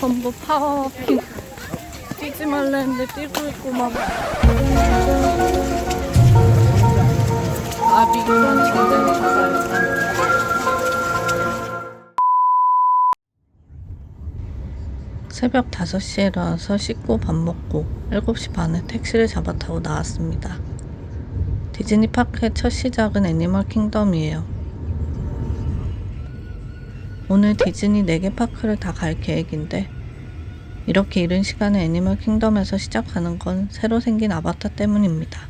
전부 파워워킹 뛰지 말랬는데 뛰고 있고 막 아비 그런 친구들이 있어요 새벽 5시에 일어나서 씻고 밥 먹고 7시 반에 택시를 잡아 타고 나왔습니다. 디즈니 파크의 첫 시작은 애니멀 킹덤이에요. 오늘 디즈니 4개 파크를 다 갈 계획인데 이렇게 이른 시간에 애니멀 킹덤에서 시작하는 건 새로 생긴 아바타 때문입니다.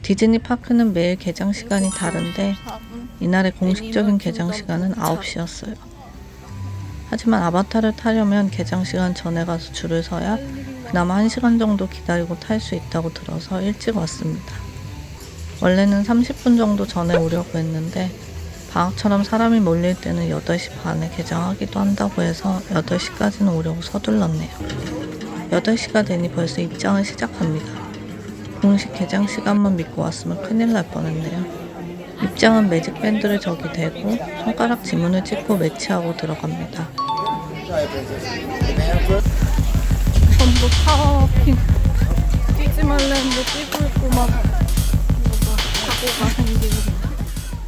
디즈니 파크는 매일 개장 시간이 다른데 이날의 공식적인 개장 시간은 9시였어요. 하지만 아바타를 타려면 개장 시간 전에 가서 줄을 서야 그나마 1시간 정도 기다리고 탈 수 있다고 들어서 일찍 왔습니다. 원래는 30분 정도 전에 오려고 했는데 방학처럼 사람이 몰릴 때는 8시 반에 개장하기도 한다고 해서 8시까지는 오려고 서둘렀네요. 8시가 되니 벌써 입장을 시작합니다. 공식 개장 시간만 믿고 왔으면 큰일 날 뻔했네요. 입장은 매직 밴드를 저기 대고 손가락 지문을 찍고 매치하고 들어갑니다. 전부 파워워킹 뛰지 말랬는데 뛰고 있고 막 사고가 생기고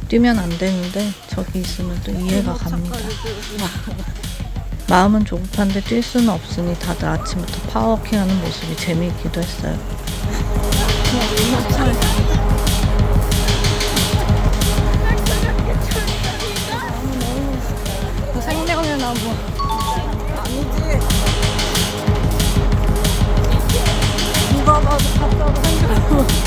뛰면 안 되는데 저기 있으면 또 이해가 갑니다. 마음은 조급한데 뛸 수는 없으니 다들 아침부터 파워워킹하는 모습이 재미있기도 했어요. 그 아니지 누가 봐도 가짜로 생겨나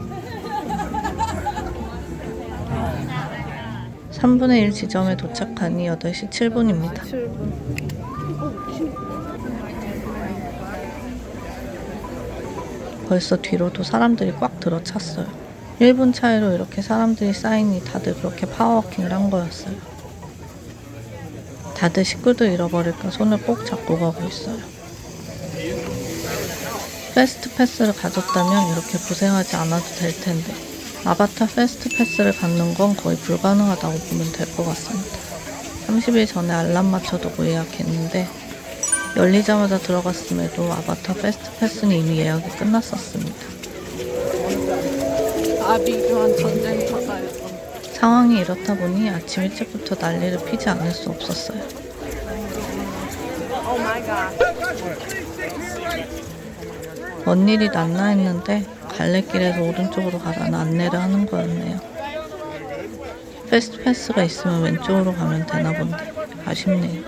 3분의 1 지점에 도착하니 8시 7분입니다. 벌써 뒤로도 사람들이 꽉 들어찼어요. 1분 차이로 이렇게 사람들이 쌓이니 다들 그렇게 파워워킹을 한 거였어요. 다들 식구들 잃어버릴까 손을 꼭 잡고 가고 있어요. 패스트 패스를 가졌다면 이렇게 고생하지 않아도 될 텐데 아바타 패스트 패스를 갖는 건 거의 불가능하다고 보면 될 것 같습니다. 30일 전에 알람 맞춰두고 예약했는데 열리자마자 들어갔음에도 아바타 패스트 패스는 이미 예약이 끝났었습니다. 상황이 이렇다 보니 아침 일찍부터 난리를 피지 않을 수 없었어요. 뭔 일이 났나 했는데 갈래길에서 오른쪽으로 가라는 안내를 하는 거였네요. 패스트 패스가 있으면 왼쪽으로 가면 되나 본데 아쉽네요.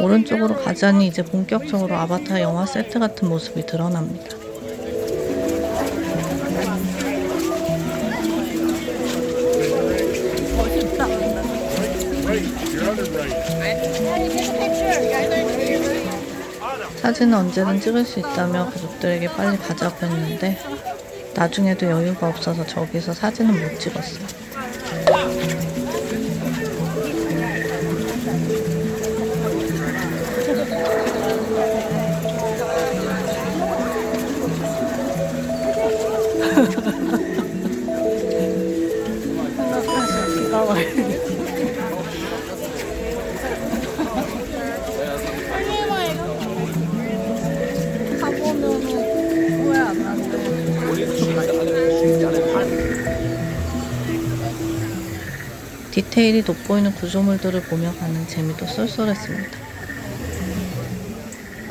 오른쪽으로 가자니 이제 본격적으로 아바타 영화 세트 같은 모습이 드러납니다. 사진은 언제든 찍을 수 있다며 가족들에게 빨리 가자고 했는데 나중에도 여유가 없어서 저기서 사진은 못 찍었어요. 디테일이 돋보이는 구조물들을 보며 가는 재미도 쏠쏠했습니다.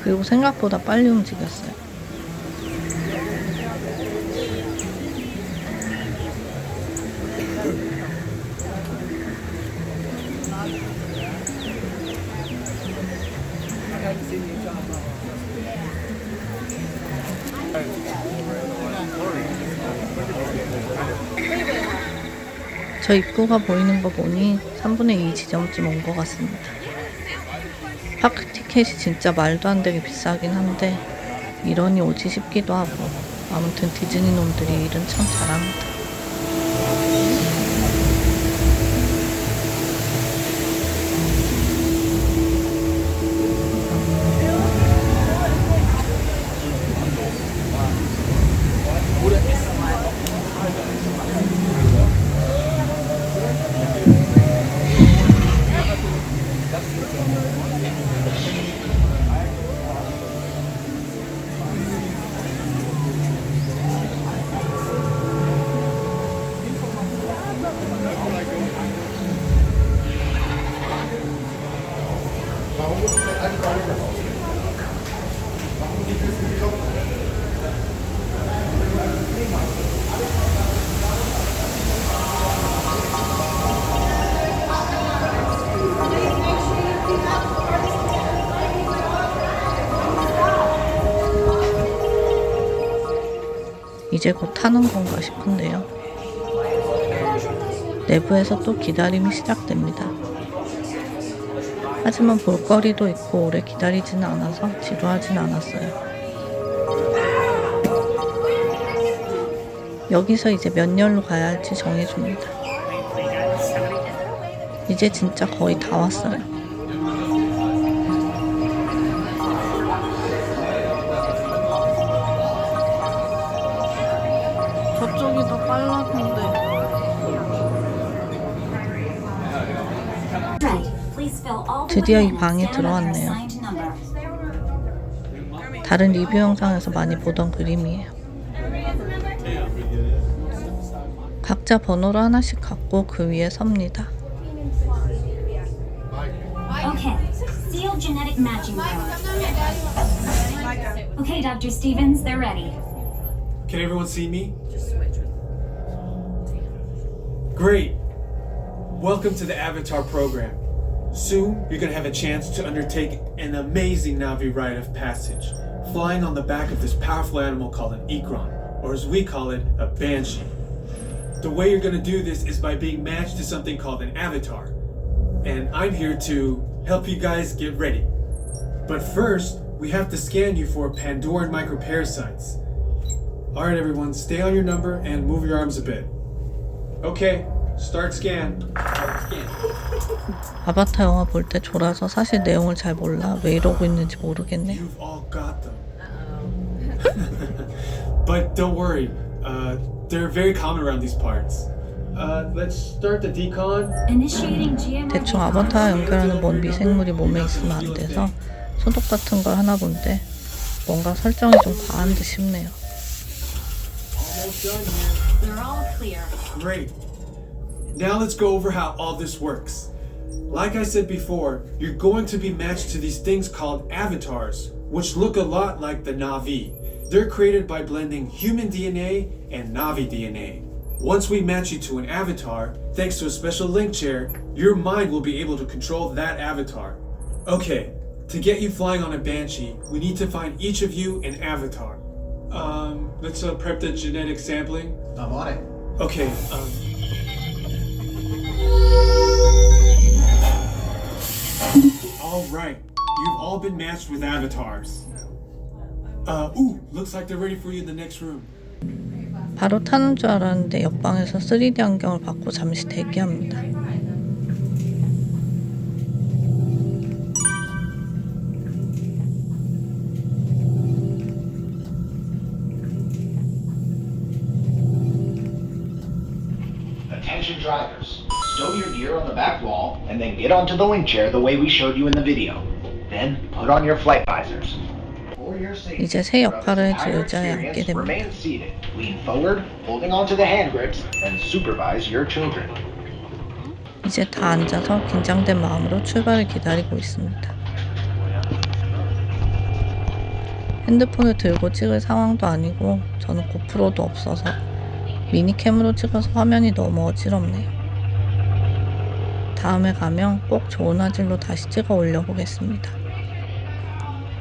그리고 생각보다 빨리 움직였어요. 저 입구가 보이는 거 보니 3분의 2 지점쯤 온 것 같습니다. 파크 티켓이 진짜 말도 안 되게 비싸긴 한데 이러니 오지 싶기도 하고 아무튼 디즈니 놈들이 일은 참 잘합니다. 이제 곧 타는 건가 싶은데요. 내부에서 또 기다림이 시작됩니다. 하지만 볼거리도 있고 오래 기다리지는 않아서 지루하진 않았어요. 여기서 이제 몇 열로 가야 할지 정해줍니다. 이제 진짜 거의 다 왔어요. 저쪽이 더 빨랐는데. 드디어 이 방에 들어왔네요. 다른 리뷰 영상에서 많이 보던 그림이에요. 각자 번호를 하나씩 갖고 그 위에 섭니다. Okay, seal genetic matching code. Okay, Dr. Stevens, they're ready. Can everyone see me? Great. Welcome to the Avatar program. Soon, you're going to have a chance to undertake an amazing Navi rite of passage, flying on the back of this powerful animal called an Ikron, or as we call it, a Banshee. The way you're going to do this is by being matched to something called an Avatar. And I'm here to help you guys get ready. But first, we have to scan you for Pandoran microparasites. All right, everyone, stay on your number and move your arms a bit. Okay, start scan. 아바타 영화 볼 때 졸아서 사실 내용을 잘 몰라 왜 이러고 있는지 모르겠네요. You've all got them. but don't worry, uh, they're very common around these parts. Uh, let's start the decon. Initiating GMO. 대충 아바타 연결하는 뭔 미생물이 몸에 있으면 안 돼서 소독 같은 걸 하나 본데 뭔가 설정이 좀 과한 듯 싶네요. Almost done here. They're all clear. Great. Now let's go over how all this works. Like I said before, you're going to be matched to these things called avatars, which look a lot like the Navi. They're created by blending human DNA and Navi DNA. Once we match you to an avatar, thanks to a special link chair, your mind will be able to control that avatar. Okay, to get you flying on a Banshee, we need to find each of you an avatar. Um, let's uh, prep the genetic sampling. I'm on it. Okay, um. All right, you've all been matched with avatars. Uh, ooh, looks like they're ready for you in the next room. 바로 타는 줄 알았는데 옆방에서 3D 안경을 받고 잠시 대기합니다. Get onto the link chair the way we showed you in the video. Then put on your flight visors. For your safety, 이제 새 역할을 entire 앉게 됩니다. Remain seated, lean forward, holding onto the hand grips, and supervise your children. 이제 다 앉아서 긴장된 마음으로 출발을 기다리고 있습니다. 핸드폰을 들고 찍을 상황도 아니고 저는 고프로도 없어서 미니캠으로 찍어서 화면이 너무 어지럽네요. 다음에 가면 꼭 좋은 화질로 다시 찍어 올려보겠습니다.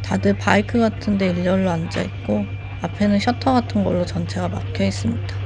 다들 바이크 같은데 일렬로 앉아있고 앞에는 셔터 같은 걸로 전체가 막혀 있습니다.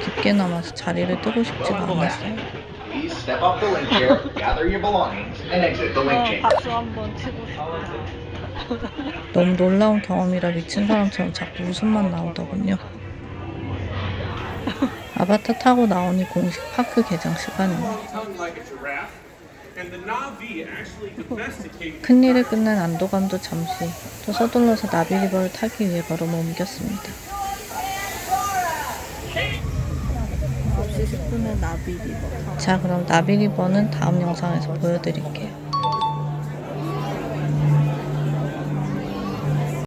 깊게 남아서 자리를 뜨고 싶지가 않았어요. Please step off the link chair, gather your belongings, and exit the link chamber. 박수 한번 치고 싶어요. 너무 놀라운 경험이라 미친 사람처럼 자꾸 웃음만 나오더군요. 아바타 타고 나오니 공식 파크 개장 시간입니다. 큰일을 끝낸 안도감도 잠시 또 서둘러서 나비리버를 타기 위해 걸음을 옮겼습니다. 9시 10분에 나비 리버. 자, 그럼 나비 리버는 다음 영상에서 보여드릴게요.